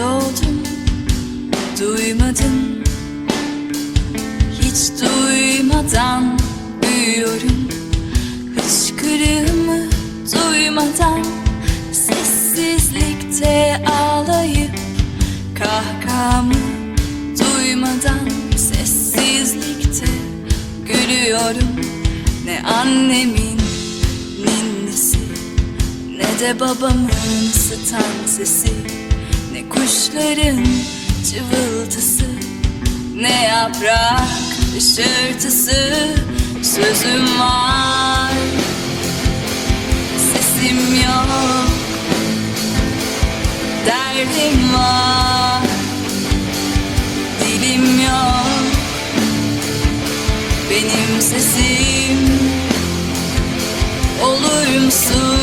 doğdum Duymadım Hiç duymadan büyüyorum. Hıçkırığımı duymadan Sessizlikte ağlayıp Kahkahamı duymadan Sessizlikte gülüyorum. Ne annemin ninnisi Ne de babamın sıtan sesi Ne kuşların cıvıltısı Ne yaprak ışırtısı Sözüm var. Sesim yok Derdim var. Dilim yok Benim sesim. Olur musun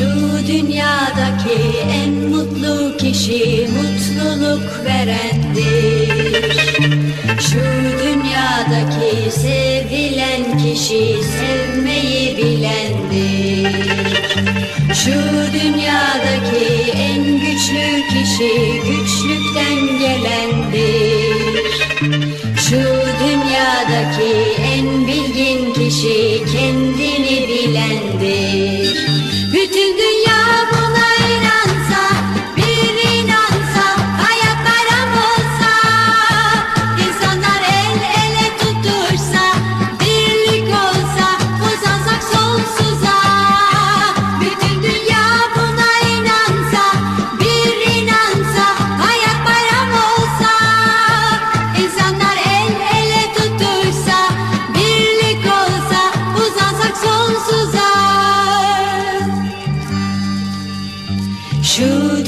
Şu dünyadaki en mutlu kişi mutluluk verendir. Şu dünyadaki sevilen kişi sevmeyi bilendir. Şu dünyadaki en güçlü kişi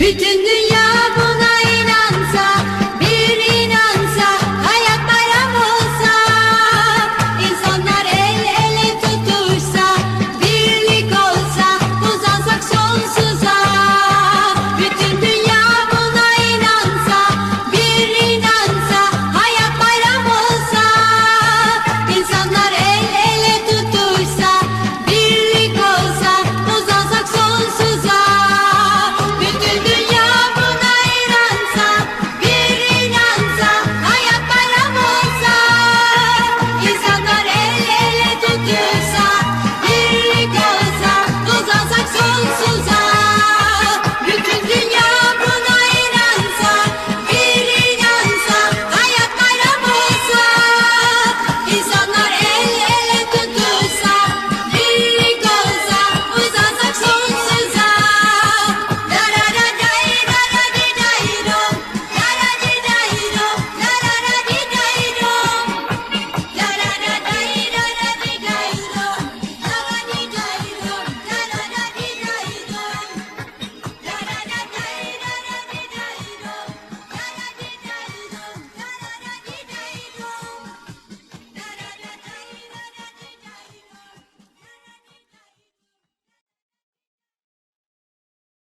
Bütün dünya bu